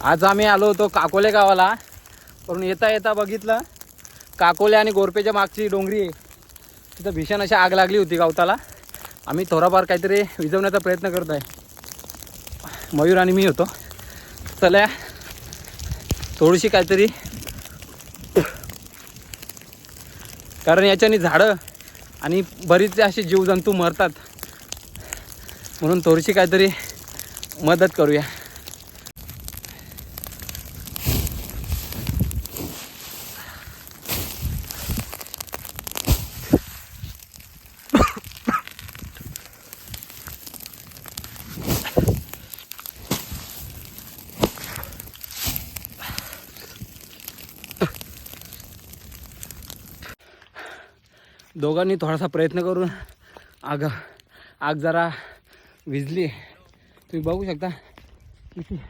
आज आम्ही आलो होतो काकोले गावाला. पण येता येता बघितलं. काकोले आणि गोरपेच्या मागची डोंगरी आहे. तिथं भीषण अशी आग लागली होती गावताला. आम्ही थोडाफार काहीतरी विझवण्याचा प्रयत्न करत आहे मयूर आणि मी होतो. चला थोडीशी काहीतरी. कारण याच्याने झाडं आणि बरीचसे असे जीवजंतू मरतात. म्हणून थोडीशी काहीतरी मदत करूया. दोघांनी थोडासा प्रयत्न करून आग आग जरा विजली. तुम्ही बघू शकता किती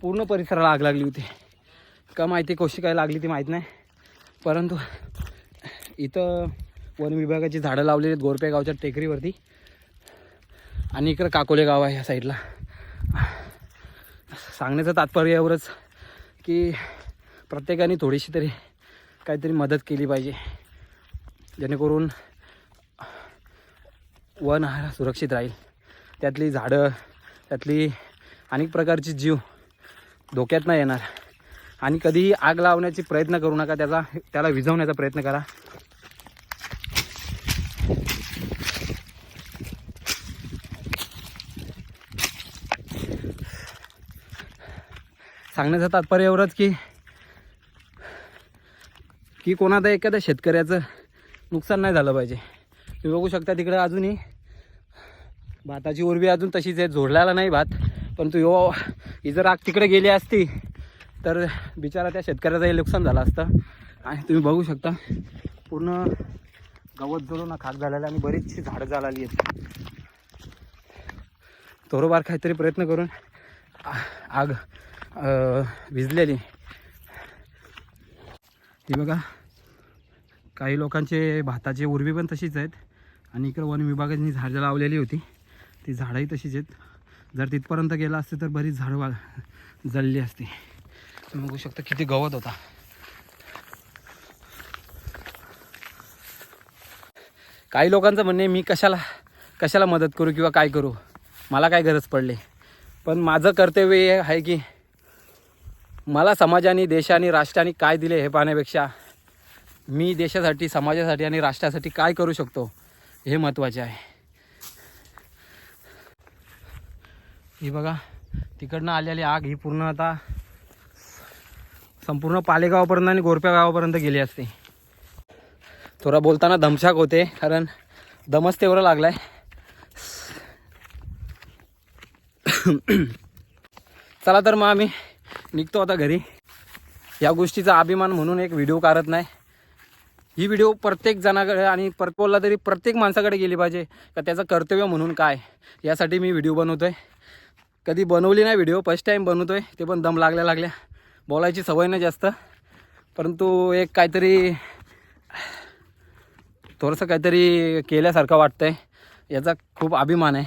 पूर्ण परिसराला आग लागली होती. का माहिती कशी काय लागली ती माहीत नाही. परंतु इथं वन विभागाची झाडं लावलेली आहेत गोरपे गावच्या टेकडीवरती. आणि इकडं काकोले गाव आहे ह्या साईडला. सांगण्याचं तात्पर्य एवढंच की प्रत्येकाने थोडीशी तरी काहीतरी मदत केली पाहिजे. जेणेकरून वन हा सुरक्षित राहील. त्यातली झाडं त्यातली अनेक प्रकारची जीव धोक्यात नाही येणार. आणि कधीही आग लावण्याची प्रयत्न करू नका त्याचा त्याला विझवण्याचा प्रयत्न करा. सांगण्याचं तात्पर्य एवढंच की की कोणाचा एखाद्या शेतकऱ्याचं नुकसान नाही झालं पाहिजे. तुम्ही बघू शकता तिकडं अजूनही भाताची उर्बी अजून तशीच आहे जोडलेला नाही भात. पण तू यो ही जर आग तिकडे गेली असती तर बिचारा त्या शेतकऱ्याचंही नुकसान झालं असतं. आणि तुम्ही बघू शकता पूर्ण गवत जळून खाक झालेलं आणि बरीचशी झाडं झालेली आहेत. थोडंफार काहीतरी प्रयत्न करून आग भिजलेली. ती ही बघा काही लोकांचे भाताचे उर्वी पण तशीच आहेत. आणि इकडं वन विभागाने झाडं लावलेली होती. ती झाडंही तशीच आहेत. जर तिथपर्यंत गेला असते तर बरीच झाडं वा जळली असती. तुम्ही बघू शकता किती गवत होता. काही लोकांचं म्हणणे आहे, मी कशाला कशाला मदत करू किंवा काय करू? मला काय गरज पडली? पण माझं कर्तव्य हे आहे की मला समाजाने देशाने राष्ट्राने काय दिले हे पाहण्यापेक्षा मी देशासाठी समाजासाठी आणि राष्ट्रासाठी काय करू शकतो हे महत्त्वाचे आहे. ही बघा तिकडनं आलेली आग ही पूर्ण आता संपूर्ण पालेगावापर्यंत आणि गोरप्या गावापर्यंत गेली असते. थोडा बोलताना दमशाक होते कारण दमच तेवढं लागलाय. चला तर मग आम्ही निघतो आता घरी. या गोष्टीचा अभिमान म्हणून एक व्हिडिओ काढत नाही. ही व्हिडिओ प्रत्येक जणाकडे आणि पर बोलला तरी प्रत्येक माणसाकडे गेली पाहिजे. का त्याचं कर्तव्य म्हणून काय? यासाठी मी व्हिडिओ बनवतो आहे कधी बनवली नाही व्हिडिओ फर्स्ट टाईम बनवतो आहे ते पण दम लागल्या लागल्या. बोलायची सवय नाही जास्त. परंतु एक काहीतरी थोडंसं काहीतरी केल्यासारखं वाटतं आहे याचा खूप अभिमान आहे.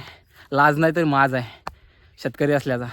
लाज नाही तर माज आहे. शेतकरी असल्याचा.